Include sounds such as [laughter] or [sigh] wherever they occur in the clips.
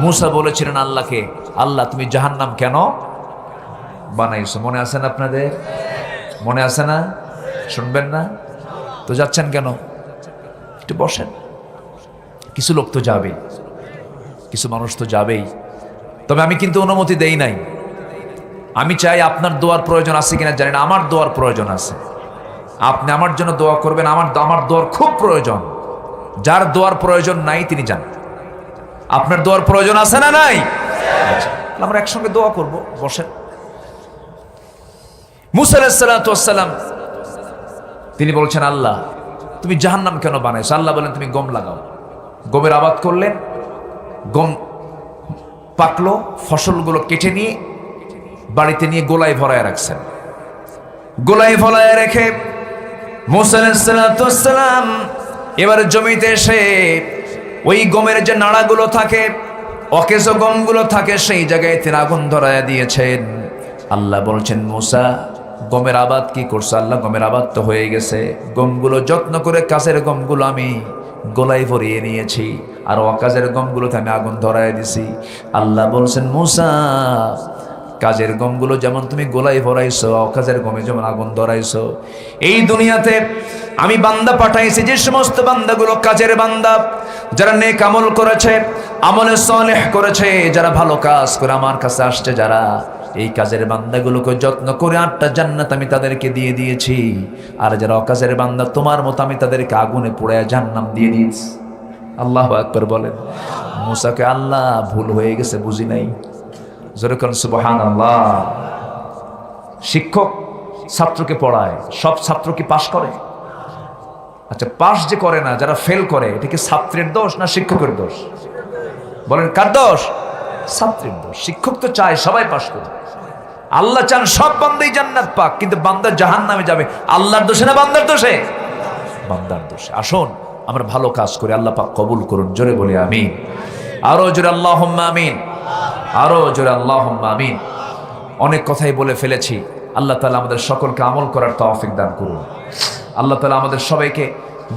মুসা বলেছিলেন আল্লাহকে, আল্লাহ, তুমি জাহান্নাম কেন বানাইছো? মনে আছে না আপনাদের? মনে আছে না? শুনবেন না? তো যাচ্ছেন কেন? একটু বসেন। কিছু লোক তো যাবেই কিছু মানুষ তো যাবেই। তবে আমি কিন্তু অনুমতি দেই নাই। আমি চাই আপনার দোয়ার প্রয়োজন আছে কিনা জানি না। আমার দোয়ার প্রয়োজন আছে। আপনি আমার জন্য দোয়া করবেন। আমার আমার দোয়ার খুব প্রয়োজন। যার দোয়ার প্রয়োজন নাই, তিনি যান আপনার দোয়ার প্রয়োজন আছে না নাই? আচ্ছা, আমরা একসঙ্গে দোয়া করব বসেন। মুসা আলাহিসাল্লাম তিনি বলছেন আল্লাহ তুমি জাহান্নাম কেন বানাইছো? আল্লাহ বলেন তুমি গম লাগাও। গমের আবাদ করলেন গম পাকলো ফসলগুলো কেটে নিয়ে বাড়িতে নিয়ে গোলায় ভরায় রাখছেন। গোলায় ভরায় রেখে মুসালাম এবারে জমিতে এসে ওই গমের যে নাড়াগুলো থাকে, অকেজ গমগুলো থাকে, সেই জায়গায় তিনি আগুন ধরায় দিয়েছেন। আল্লাহ বলছেন, মুসা, গমের আবাদ কি করছে? আল্লাহ, গমের আবাদ তো হয়ে গেছে। গমগুলো যত্ন করে কাছের গমগুলো আমি গোলায় ভরিয়ে নিয়েছি, আর অকাজের গমগুলোতে আমি আগুন ধরাই দিছি। আল্লাহ বলছেন, মুসা কাজের গমগুলো যেমন তুমি গোলাই ভরাইছো, অকাজের গমে যেমন আগুন ধরাইছো, এই দুনিয়াতে আমি বান্দা পাঠাইছি, যে সমস্ত বান্দাগুলো কাজের বান্দা, যারা নেক আমল করেছে, আমলে সলেহ করেছে, যারা ভালো কাজ করে আমার কাছে আসছে, যারা এই কাজের বান্দাগুলোকে যত্ন করে আটটা জান্নাত আমি তাদেরকে দিয়ে দিয়েছি, আর যারা অকাজের বান্দা, তোমার মতো আমি তাদেরকে আগুনে পোড়ায় জান্নাম দিয়ে দিয়েছি। আল্লাহ একবার বলেন। মুসাকে আল্লাহ ভুল হয়ে গেছে, বুঝি নাই। যেরকম সুবহান আল্লাহ শিক্ষক ছাত্রকে পড়ায়, সব ছাত্র কি পাশ করে? আচ্ছা পাশ যে করে না, যারা ফেল করে, এটা কি ছাত্রের দোষ না শিক্ষকের দোষ? বলেন, কার দোষ? ছাত্রের দোষ। শিক্ষক তো চায় সবাই পাশ করে আল্লাহ চান সব বান্দাই জান্নাত পাক, কিন্তু বান্দা জাহান নামে যাবে। আল্লাহর দোষে না বান্দার দোষে? বান্দার দোষে। আসুন, আমরা ভালো কাজ করি। আল্লাহ পাক কবুল করুন। জোরে বলি, আমিন। আরও জোরে আল্লাহ আমিন। আরও জোরে আল্লাহ আমিন। অনেক কথাই বলে ফেলেছি। আল্লাহ তালা আমাদের সকলকে আমল করার তৌফিক দান করুন। আল্লাহ তালা আমাদের সবাইকে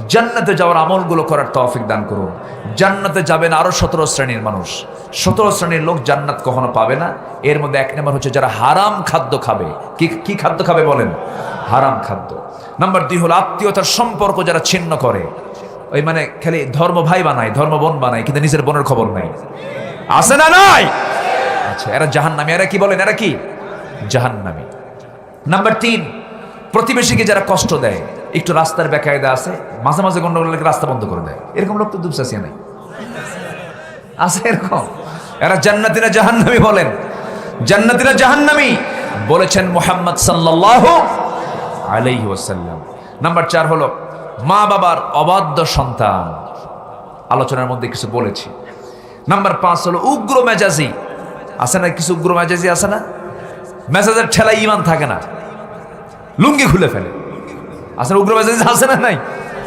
জান্নাতে যাওয়ার আমলগুলো করার তৌফিক দান করুন। জান্নাতে যাবেন আরও সতেরো শ্রেণির মানুষ। সতেরো শ্রেণির লোক জান্নাত কখনো পাবে না। এর মধ্যে এক নম্বর হচ্ছে যারা হারাম খাদ্য খাবে। কি কি খাদ্য খাবে বলেন? হারাম খাদ্য। নাম্বার দুই হলো আত্মীয়তার সম্পর্ক যারা ছিন্ন করে। ওই মানে খালি ধর্ম ভাই বানায়, ধর্ম বোন বানায়, কিন্তু নিজের বোনের খবর নাই। আছে না নাই? আচ্ছা এরা জাহান্নামী। এরা কি বলেন? এরা কি? জাহান্নামী। নাম্বার তিন, প্রতিবেশীকে যারা কষ্ট দেয়, একটু রাস্তার বেকায়দা আছে, মাঝে মাঝে গন্ডগোল রাস্তা বন্ধ করে দেয়। এরকম লোক তো দুপসাসিয়া নাই। আছে এরকম? এরা জান্নাতিরা জাহান্নামী বলেন। জান্নাতিরা জাহান্নামী বলেছেন মোহাম্মদ সাল্লাল্লাহু আলাইহি ওয়াসাল্লাম। নাম্বার চার হলো, মা বাবার অবাধ্য সন্তান। আলোচনার মধ্যে কিছু বলেছি। নাম্বার পাঁচ হলো, উগ্র মেজাজি। আছে না কিছু উগ্র মেজাজি আছে না? মেজাজের ঠেলায় ইমান থাকে না। লুঙ্গি খুলে ফেলে। আছে উগ্র মেজাজি আছে না নাই?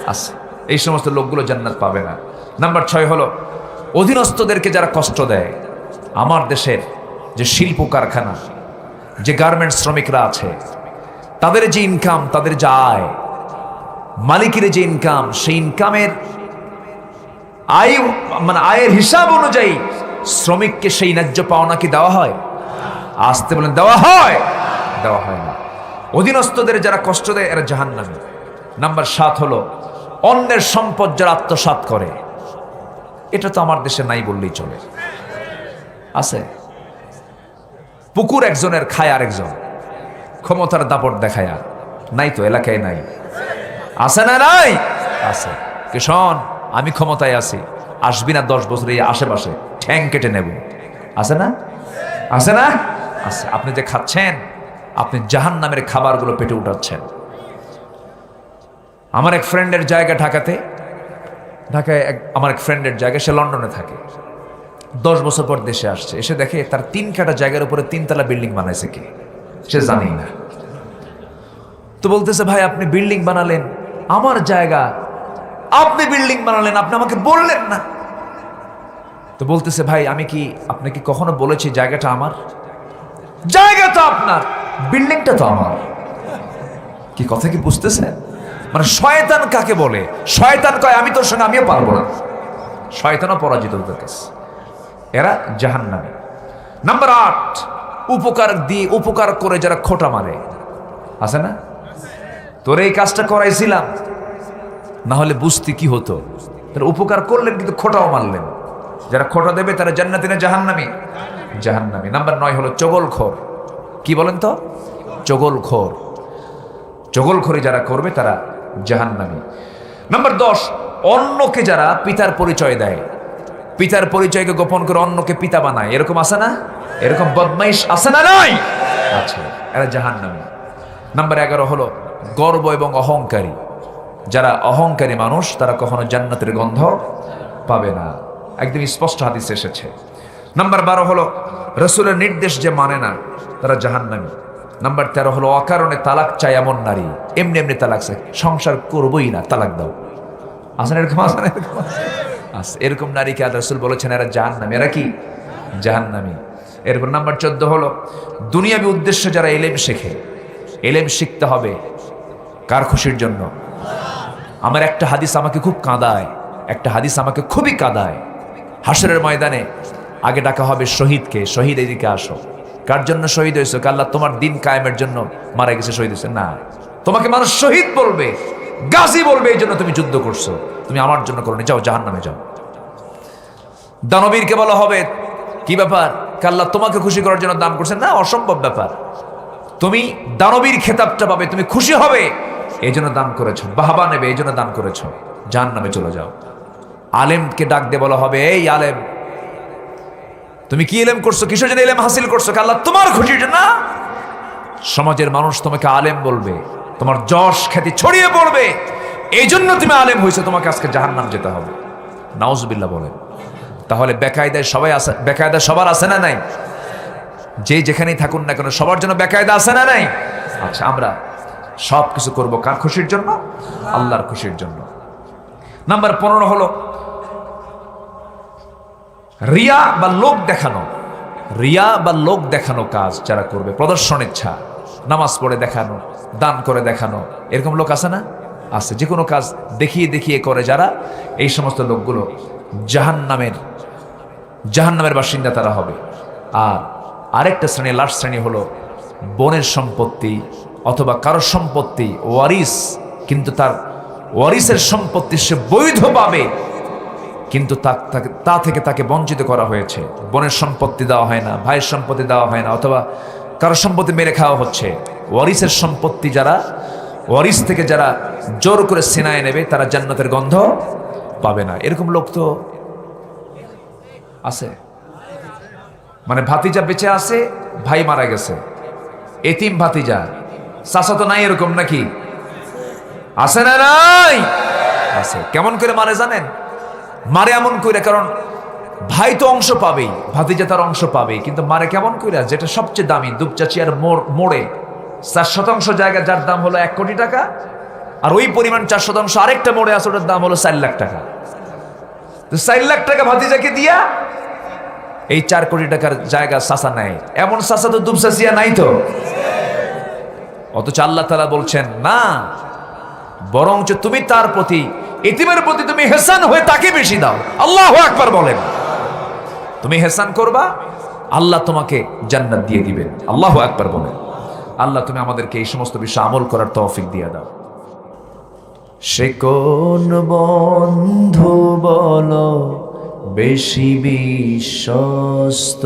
আছে। এই সমস্ত লোকগুলো জান্নাত পাবে না। নাম্বার ছয় হলো, অধীনস্থদেরকে যারা কষ্ট দেয়, আমার দেশের যে শিল্প কারখানা যে গার্মেন্টস শ্রমিকরা আছে, তাদের যে ইনকাম তাদের যে আয়, মালিকের যে ইনকাম সেই ইনকামের আয় মানে আয়ের হিসাব অনুযায়ী শ্রমিককে সেই ন্যায্য পাওনা কি দেওয়া হয়? আসতে বলেন, দেওয়া হয়! দেওয়া হয় না। অধীনস্থদের যারা কষ্ট দেয়, এরা জাহান নামে নাম্বার সাত হলো, অন্যের সম্পদ যারা আত্মসাত করে। এটা তো আমার দেশে নাই বললেই চলে। আছে। পুকুর একজনের খায় আরেকজন। ক্ষমতার দাপট দেখায়। নাই তো, এলাকায় নাই। আছে না নাই? আছে। কিষণ আমি ক্ষমতায় আছি, আসবি না দশ বছর এই আশেপাশে, ঠ্যাং কেটে নেব। আছে না? আছে না? আছে। আপনি যে খাচ্ছেন, আপনি জাহান নামের খাবারগুলো পেটে উঠাচ্ছেন। আমার এক ফ্রেন্ডের জায়গা ঢাকাতে, ঢাকায় এক, আমার এক ফ্রেন্ডের জায়গা সে লন্ডনে থাকে। দশ বছর পর দেশে আসছে। এসে দেখে তার তিন কাটা জায়গার উপরে তিনতলা বিল্ডিং বানাইছে কে? সে জানেই না। তো বলতেছে, ভাই, আপনি বিল্ডিং বানালেন। আমার জায়গা আপনি বিল্ডিং বানালেন, আপনি আমাকে বললেন না। তো বলতেছে, ভাই, আমি কি আপনাকে কখনো বলেছি জায়গাটা আমার? জায়গা তো আপনার বিল্ডিংটা তো আমার। কি কথা কি বুঝতেছেন মানে শয়তান কাকে বলে? শয়তান কয়, আমি তোর সঙ্গে, আমিও পারব না। শয়তানও পরাজিত ওদের এরা জাহান্নামী। নাম্বার আট, উপকার দিয়ে উপকার করে যারা খোটা মারে। আছে না? তোর এই কাজটা করাইছিলাম। না হলে বুঝতে কি হতো? তারা উপকার করলেন কিন্তু খোটাও মারলেন। যারা খোটা দেবে তারা জান্নাতি না জাহান্নামি? জাহান্নামি। নাম্বার নয় হলো চগলখোর। কি বলেন তো? চগলখোর। চগলখড়ি যারা করবে তারা জাহান্নামি। নাম্বার দশ, অন্যকে যারা পিতার পরিচয় দেয়। পিতার পরিচয়কে গোপন করে অন্যকে পিতা বানায়। এরকম আছে না? এরকম বদমাইশ আছে না নয় আচ্ছা এরা জাহান্নামি। নাম্বার এগারো হলো গর্ব এবং অহংকারী। যারা অহংকারী মানুষ, তারা কখনো জান্নাতের গন্ধ পাবে না। একদম স্পষ্ট হাদিস এসেছে। নাম্বার বারো হলো, রসুলের নির্দেশ যে মানে না, তারা জাহান্নামী। নাম্বার তেরো হলো, অকারণে তালাক চায় এমন নারী। এমনি এমনি তালাক চায়। সংসার করবই না, তালাক দাও। আসেন এরকম আসেন এরকম? এরকম নারীকে আল্লাহ রসুল বলেছেন, এরা জাহান্নামী? এরা কি? জাহান্নামী। এরপর নাম্বার চোদ্দ হলো, দুনিয়াবি উদ্দেশ্যে যারা এলেম শেখে, এলেম শিখতে হবে কার খুশির জন্য? আমার একটা হাদিস আমাকে খুব কাঁদায়, একটা হাদিস আমাকে খুবই কাঁদায়। হাসরের ময়দানে আগে ডাকা হবে শহীদকে, শহীদ এদিকে আসো। কার জন্য শহীদ হয়েছে? আল্লাহ তোমার দিন কায়েমের জন্য মারা গেছে, শহীদ হয়েছে? না। তোমাকে মানুষ শহীদ বলবে, গাজী বলবে, এই জন্য তুমি যুদ্ধ করছ। তুমি আমার জন্য করো যাও জাহান নামে যাও। দানবীরকে বলা হবে, কি ব্যাপার? কাল্লা তোমাকে খুশি করার জন্য দান করছে? না, অসম্ভব ব্যাপার। তুমি দানবীর খেতাবটা পাবে, তুমি খুশি হবে। এই জন্য দান করেছ। বাহাবা নেবে এই জন্য দান করেছ। জান নামে চলে যাও। আলেমকে ডাক দিয়ে বলা হবে, এই আলেম, তুমি কি এলেম করছ? কিসের জন্য এলেম হাসিল করছ? আল্লাহ তোমার খুশির না? সমাজের মানুষ তোমাকে আলেম বলবে। তোমার যশ খ্যাতি ছড়িয়ে পড়বে। এই জন্য তুমি আলেম হয়েছে, তোমাকে আজকে জাহান্নাম যেতে হবে। নাউজবিল্লা বলেন। তাহলে বেকায়দায় সবাই আছে বেকায়দা সবার আছে না নাই? যে যেখানেই থাকুন না কেন, সবার জন্য বেকায়দা আছে না নাই? আচ্ছা আমরা সব কিছু করব কার খুশির জন্য? আল্লাহর খুশির জন্য। নাম্বার পনেরো হলো, রিয়া বা লোক দেখানো। রিয়া বা লোক দেখানো কাজ যারা করবে, প্রদর্শন ইচ্ছা, নামাজ পড়ে দেখানো, দান করে দেখানো, এরকম লোক আছে না? আছে। যে কোনো কাজ দেখিয়ে দেখিয়ে করে যারা, এই সমস্ত লোকগুলো জাহান নামের জাহান নামের বাসিন্দা তারা হবে। আর আরেকটা শ্রেণি, লাস্ট শ্রেণি হলো বনের সম্পত্তি অথবা কারও সম্পত্তি, ওয়ারিস, কিন্তু তার ওয়ারিসের সম্পত্তি সে বৈধ পাবে কিন্তু তা- থেকে তাকে বঞ্চিত করা হয়েছে। বোনের সম্পত্তি দেওয়া হয় না, ভাইয়ের সম্পত্তি দেওয়া হয় না, অথবা কারও সম্পত্তি মেরে খাওয়া হচ্ছে। ওয়ারিসের সম্পত্তি যারা, ওয়ারিস থেকে যারা জোর করে সিনায় নেবে, তারা জান্নাতের গন্ধ পাবে না। এরকম লোক তো আছে। মানে ভাতিজা বেঁচে আছে, ভাই মারা গেছে। এতিম ভাতিজা চাষা তো নাই এরকম নাকি? আছে না নাই? আছে। কেমন করে মারে জানেন? মারে এমন করে কারণ ভাই তো অংশ পাবেই, ভাতিজা তার অংশ পাবেই, কিন্তু মারে কেমন করে যেটা সবচেয়ে দামি, দুপচাচি আর মোড়ে। চার শতাংশ জায়গা যার দাম হলো এক কোটি টাকা, আর ওই পরিমাণ চার শতাংশ আরেকটা মোড়ে আছে, ওটার দাম হলো চার লাখ টাকা। তো চার লাখ টাকা ভাতিজাকে দিয়া এই চার কোটি টাকার জায়গা সাসা নেয়। এমন সাসা তো দুপসাসিয়া নাই তো। অথচ আল্লাহ তালা বলছেন, না, বরঞ্চ তুমি তার প্রতি, ইতিমের প্রতি তুমি হেসান হয়ে তাকে বেশি দাও। আল্লাহ একবার বলেন। তুমি হেসান করবা, আল্লাহ তোমাকে জান্নাত দিয়ে দিবেন। আল্লাহ একবার বলেন। আল্লাহ তুমি আমাদেরকে এই সমস্ত বিষয় আমল করার তৌফিক দিয়ে দাও। সে কোন বন্ধু বল, বেশি বিশ্বস্ত?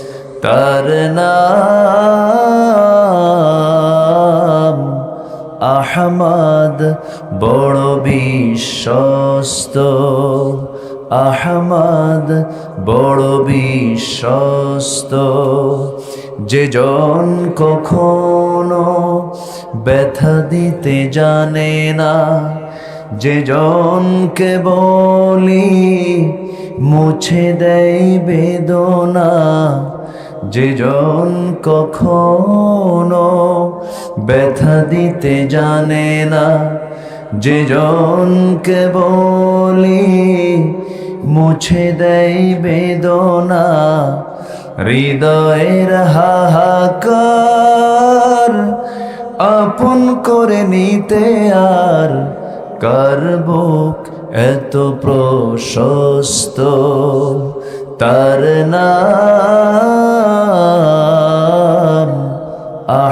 তার নাম আহমদ, বড় বিশ্বস্ত। আহমদ, বড় বিশ্বস্ত। যে জন কখনো ব্যথা দিতে জানে না, যে জনকে বলি মুছে দেয় বেদনা। যেজন কখনো ব্যথা দিতে জানে না যেজনকে বলি মুছে দেয় বেদনা, হৃদয়ের হাহাকার আপন করে নিতে আর কার বুক এত প্রশস্ত? তার নাম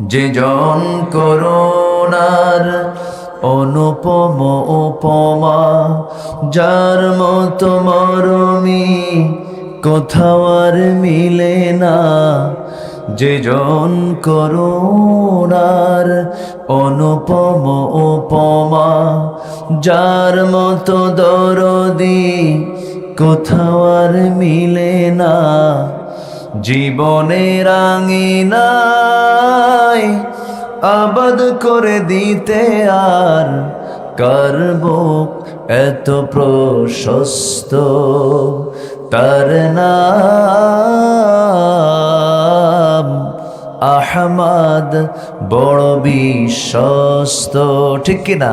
যে জন করোনার অনুপম উপমা, যার মতো মরমি কোথাও আর মিলে না। যে জন করুণার অনুপম উপমা, যার মতো দরদি কোথাও আর মিলে না। জীবনের আঙিনায় আবাদ করে দিতে আর কারব এত প্রশস্ত তার নাম আহমদ, বড় বিশ্বস্ত, ঠিক কিনা?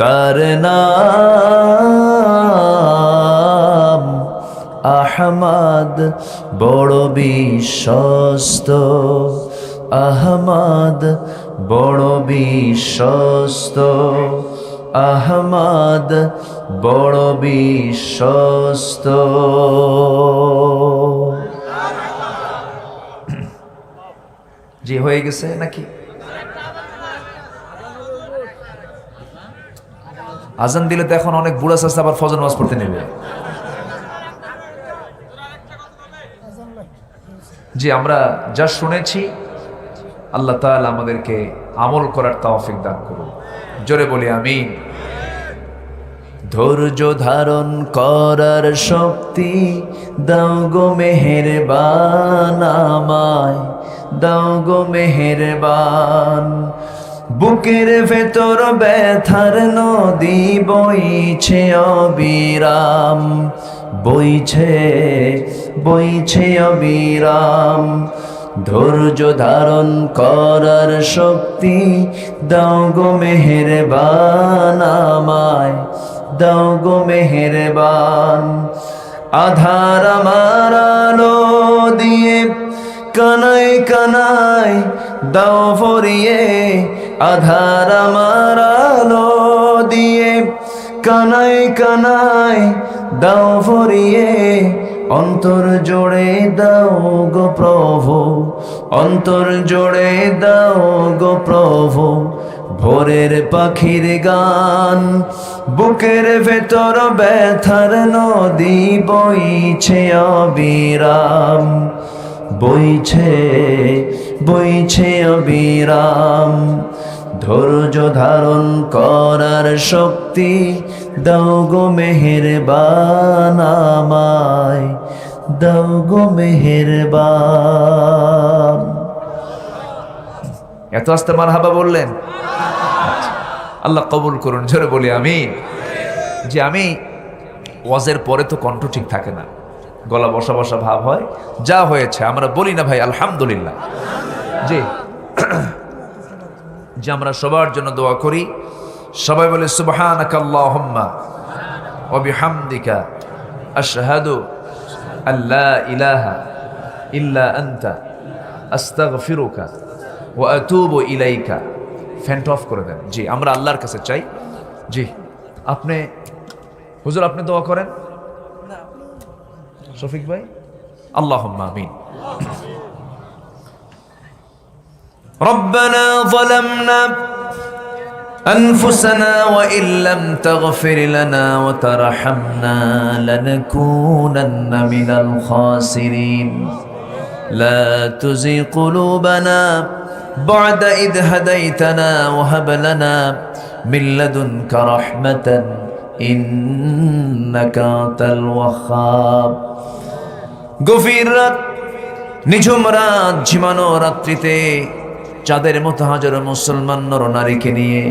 তার নাম আহমদ, বড় বিশ্বস্ত। আহমদ, বড় বিশ্বস্ত। আহমদ, বড় বিশ্বস্ত। [clears throat] জি, হয়ে গেছে নাকি? আজান দিলে তো এখন অনেক বুড়া চাষা আবার ফজর নামাজ পড়তে নেবে। জি, আমরা যা শুনেছি, আল্লাহ তাআলা আমাদেরকে আমল করার তৌফিক দান করুন। জোরে বলি আমি ধৈর্য ধারণ করার শক্তি দাও গো মেহেরবান আমায়, দাও গো মেহেরবান। বুকের ভেতর ব্যথার নদী বইছে অবিরাম, বইছে বইছে অবিরাম। ধৈর্য ধারণ করার শক্তি দাও গো মেহেরবান আমায়, দাও গো মেহেরবান। আধার আমার আলো দিয়ে কানাই কানাই দাও ভরিয়ে আধার আমার আলো দিয়ে কানাই কানাই দাও ভরিয়ে, অন্তর জোড়ে দাও গো প্রভু, অন্তর জোড়ে দাও গো প্রভু, ভোরের পাখির গান, বুকের ভেতর ব্যথার নদী বইছে অবিরাম, বইছে বইছে অবিরাম। ধৈর্য ধারণ করার শক্তি দাও গো মেহেরবান আমায়, দাও গো মেহেরবান। এত আস্তে মার হাবা বললেন। আল্লাহ কবুল করুন, জোরে বলি আমি যে আমি ওয়াজের পরে তো কণ্ঠ ঠিক থাকে না, গলা বসা বসা ভাব হয়, যা হয়েছে আমরা বলি না ভাই, আলহামদুলিল্লাহ। জি। যে আমরা সবার জন্য দোয়া করি। সবাই বলে সুবহানাকা আল্লাহুম্মা ওয়া বিহামদিকা আশহাদু আল্লা ইলাহা ইল্লা আনতা আস্তাগফিরুকা ওয়া আতুবু ইলাইকা। ফ্যান্ট অফ করে দেন। জি আমরা আল্লাহর কাছে চাই। জি আপনি হুজুর আপনি দোয়া করেন? শফিক ভাই? আল্লাহ আমিন। ربنا ظلمنا أنفسنا وإن لم تغفر لنا وترحمنا لنكونن من الخاسرين لا تزغ قلوبنا بعد إذ هديتنا وهب لنا من لدنك رحمة إنك أنت الوهاب গভীর রাত নিঝুম রাত ঝিমানো রাত্রিতে চাঁদের মতো হাজারো মুসলমান নরনারীকে নিয়ে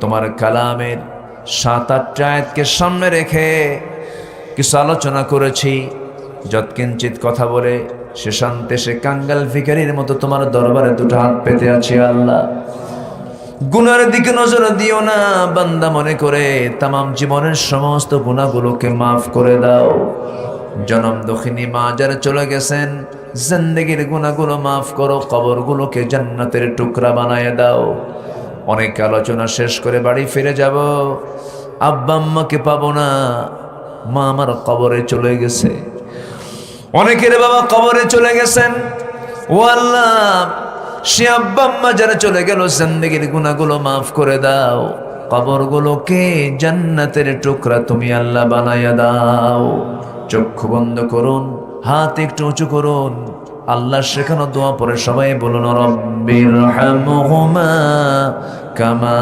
তোমার কালামের সাত আটটা আয়াতকে সামনে রেখে কিছু আলোচনা করেছি, যৎকিঞ্চিত কথা বলে সে শান্তে, সে কাঙ্গাল ভিখারির মতো তোমার দরবারে দুটো হাত পেতে আছে আল্লাহ। গুনার দিকে নজর দিও না, বান্দা মনে করে তামাম জীবনের সমস্ত গুণাগুলোকে মাফ করে দাও। জনম দক্ষিণী মা যারা চলে গেছেন জিন্দগির গুণাগুলো মাফ করো, কবরগুলোকে জান্নাতের টুকরা বানায় দাও। অনেক আলোচনা শেষ করে বাড়ি ফিরে যাব। আব্বা আম্মাকে পাবো না, মা আমার কবরে চলে গেছে। অনেকের বাবা কবরে চলে গেছেন। ও আল্লাহ, সে আব্বা আম্মা যারা চলে গেল, জিন্দগির গুণাগুলো মাফ করে দাও। কবরগুলোকে জান্নাতের টুকরা তুমি আল্লাহ বানাইয়া দাও। চক্ষু বন্ধ করুন। হাত একটু উঁচু করুন। আল্লাহ শেখানো দোয়া পরে সবাই বলুন রব্বির হামহুমা কামা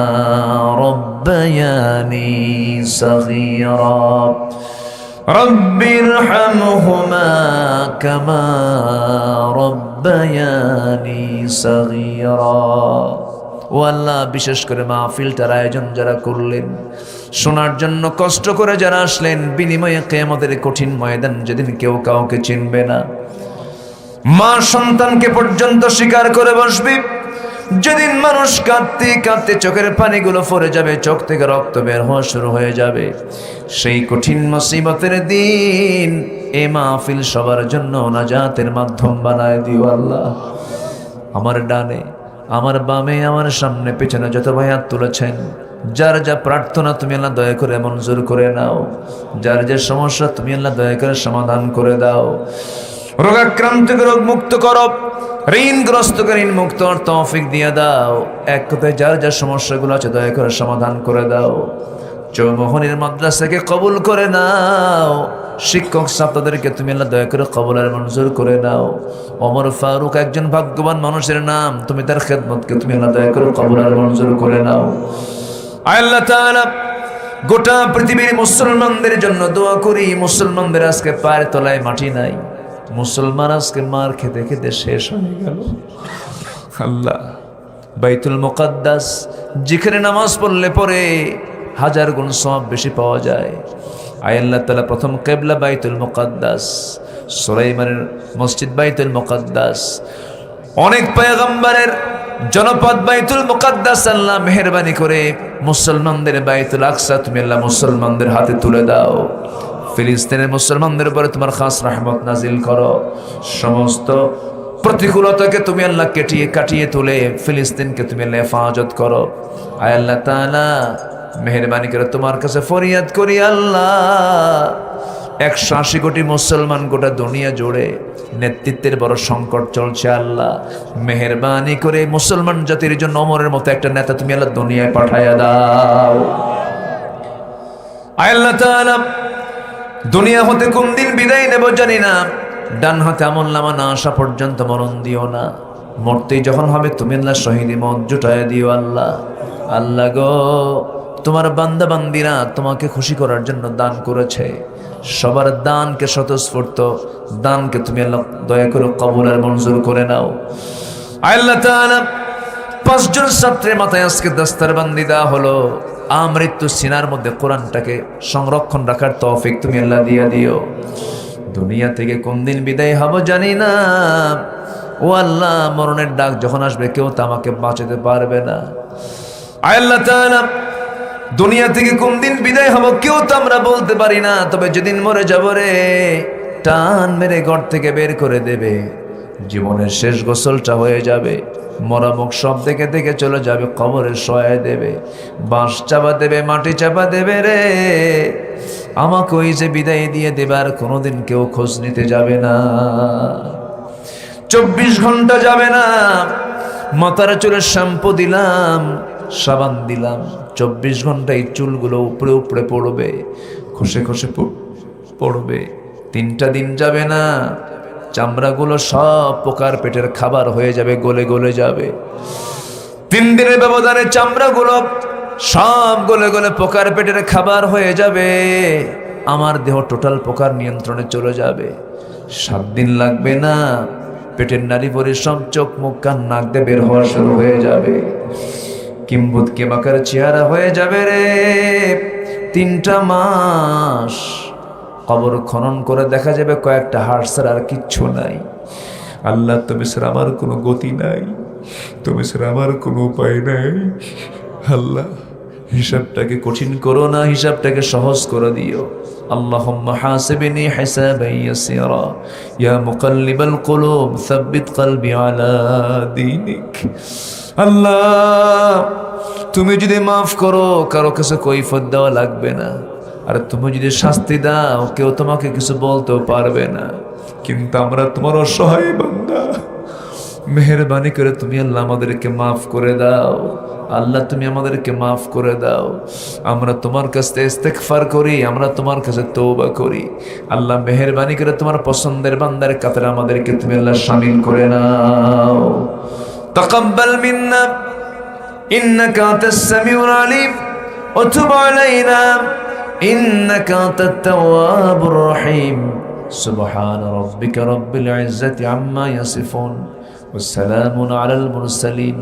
রব্বায়ানি সগীরা। রব্বির হামহুমা কামা রব্বায়ানি সগীরা। ও আল্লাহ, বিশেষ করে মাহফিলটার আয়োজন যারা করলেন, শোনার জন্য কষ্ট করে যারা আসলেন, বিনিময়ে কেয়ামতের কঠিন ময়দান যেদিন কেউ কাউকে চিনবে না। মা সন্তানকে পর্যন্ত স্বীকার করে বসবি। যেদিন মানুষ কাঁদতে কাঁদতে চোখের পানিগুলো ফরে যাবে, চোখ থেকে রক্ত বের হওয়া শুরু হয়ে যাবে। সেই কঠিন মুসিবতের দিন এ মাহফিল সবার জন্য নাজাতের মাধ্যম বানায় দিও আল্লাহ। আমার ডানে আমার বামে, আমার সামনে, পেছনে যত ভাই হাত তুলেছেন, যার যা প্রার্থনা তুমি আল্লাহ দয়া করে মঞ্জুর করে নাও। যার যে সমস্যা তুমি আল্লাহ দয়া করে সমাধান করে দাও। রোগাক্রান্তকে রোগ মুক্ত করো ঋণগ্রস্তকে ঋণ মুক্ত তৌফিক দিয়ে দাও। এক কথায় যার যার সমস্যাগুলো আছে দয়া করে সমাধান করে দাও। চৌমোহনের মাদ্রাসাকে কবুল করে নাও। শিক্ষক ছাত্রদেরকে তুমি আল্লাহ দয়া করে কবলের মঞ্জুর করে নাও। অমর ফারুক একজন ভাগ্যবান মানুষের নাম, তুমি তার খেদমতকে তুমি আল্লাহ দয়া করে কবলের মঞ্জুর করে নাও। আল্লাহ গোটা পৃথিবীর মুসলমানদের জন্য দোয়া করি, মুসলমানদের আজকে পায়ের তলায় মাটি নাই। মুসলমান আজকে মার খেতে খেতে শেষ হয়ে গেল। আল্লাহ, বাইতুল মুকাদ্দাস, যেখানে নামাজ পড়লে পরে হাজার গুণ সব বেশি পাওয়া যায়। আয় তালা প্রথম কেবলা বাইতুল মুকাদ্দাস, সোলাইমানের মসজিদ বাইতুল মুকাদ্দাস। অনেক পয়গম্বরের জনপদ বাইতুল মুকাদ্দাস আল্লাহ মেহরবানি করে মুসলমানদের বাইতুল আকসা তুমি আল্লাহ মুসলমানদের হাতে তুলে দাও। ফিলিস্তিনের মুসলমানদের উপরে তোমার খাস রহমত নাজিল করো। সমস্ত প্রতিকূলতাকে তুমি আল্লাহ কেটিয়ে কাটিয়ে তুলে ফিলিস্তিনকে তুমি আল্লাহ হেফাজত করো। আয় আল্লাহ তাআলা মেহরবানি করে তোমার কাছে ফরিয়াদ করি আল্লাহ। একশো আশি কোটি মুসলমান গোটা দুনিয়া জুড়ে নেতৃত্বের বড় সংকট চলছে আল্লাহ। মেহরবানি করে মুসলমান জাতির জন্য অমরের মতো একটা নেতা তুমি আল্লাহ দুনিয়ায় পাঠাইয়া দাও। আল্লাহ তাআলা, দুনিয়া হতে কোন দিন বিদায় নেব জানি না। ডান হাতে আমল নামা না আসা পর্যন্ত মরণ দিও না। মরতেই যখন হবে তুমি আল্লাহ শহীদি মত জুটায় দিও আল্লাহ। আল্লাহ গো তোমার বান্দা বান্দিরা তোমাকে খুশি করার জন্য দান করেছে। সবার দানকে স্বতঃস্ফূর্ত, দানকে তুমি আল্লাহ দয়া করে কবুলের মঞ্জুর করে নাও। আল্লাহ পাঁচজন ছাত্রের মাথায় আজকে দাস্তার বান্দি দেওয়া হলো। আমৃত্যু সিনার মধ্যে কোরআনটাকে সংরক্ষণ রাখার তৌফিক তুমি আল্লাহ দিয়ে দিও। দুনিয়া থেকে কোন দিন বিদায় হব জানি না। ও আল্লাহ, মরণের ডাক যখন আসবে কেউ তো আমাকে বাঁচাতে পারবে না। আল্লাহ দুনিয়া থেকে কোন দিন বিদায় হব, কেউ তো আমরা বলতে পারি না। তবে যেদিন মরে যাব রে, টান মেরে ঘর থেকে বের করে দেবে। জীবনের শেষ গোসলটা হয়ে যাবে। মরামুখ সব দেখে দেখে চলে যাবে, কবরে সহায় দেবে। বাঁশ চাপা দেবে, মাটি চাপা দেবে রে। আমাকে ওই যে বিদায় দিয়ে দেবে আর কোনোদিন কেউ খোঁজ নিতে যাবে না। চব্বিশ ঘণ্টা যাবে না। মাথার চুলের শ্যাম্পু দিলাম। সাবান দিলাম। চব্বিশ ঘন্টায় চুলগুলো উপরে উপরে পড়বে, খসে খসে পড়বে। তিনটা দিন যাবে না, চামড়াগুলো সব পোকার পেটের খাবার হয়ে যাবে, গলে গলে যাবে। তিন দিনের ব্যবধানে চামড়াগুলো সব গলে গলে পোকার পেটের খাবার হয়ে যাবে। আমার দেহ টোটাল পোকার নিয়ন্ত্রণে চলে যাবে। সাত দিন লাগবে না, পেটের নারী পরিশ্রম চোখ মুখ কান নাক দিয়ে বের হওয়া শুরু হয়ে যাবে। কিম্বুত কেমাকার চেহারা হয়ে যাবে রে তিনটা মাস কবর খনন করে দেখা যাবে কয়েকটা হাড় ছাড়া আর কিচ্ছু নাই আল্লাহ তুমি স্যার আমার কোনো গতি নাই তুমি স্যার আমার কোনো উপায় নাই আল্লাহ হিসাবটাকে কঠিন করো না হিসাবটাকে সহজ করে দিও اللهم حاسبني حسابا يسيرا يا مقلب القلوب ثبت قلبي على دينك আল্লাহ, তুমি যদি মাফ করো, কারও কাছে কৈফত দেওয়া লাগবে না। আর তুমি যদি শাস্তি দাও, কেউ তোমাকে কিছু বলতেও পারবে না। কিন্তু আমরা তোমার অসহায় বান্দা। মেহরবানি করে তুমি আল্লাহ আমাদেরকে মাফ করে দাও। আল্লাহ, তুমি আমাদেরকে মাফ করে দাও। আমরা তোমার কাছে ইস্তেকফার করি, আমরা তোমার কাছে তৌবা করি। আল্লাহ, মেহরবানি করে তোমার পছন্দের বান্দার কাতারে আমাদেরকে তুমি আল্লাহ শামিল করে নাও। تقبل منا إنك أنت السميع العليم. وتب علينا إنك أنت التواب الرحيم. سبحان ربك رب العزة عما يصفون والسلام على المرسلين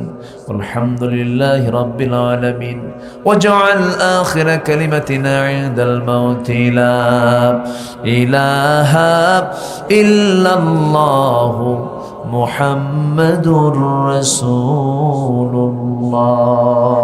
والحمد لله رب العالمين. واجعل آخر كلمتنا عند الموت لا إله إلا الله. محمد رسول الله.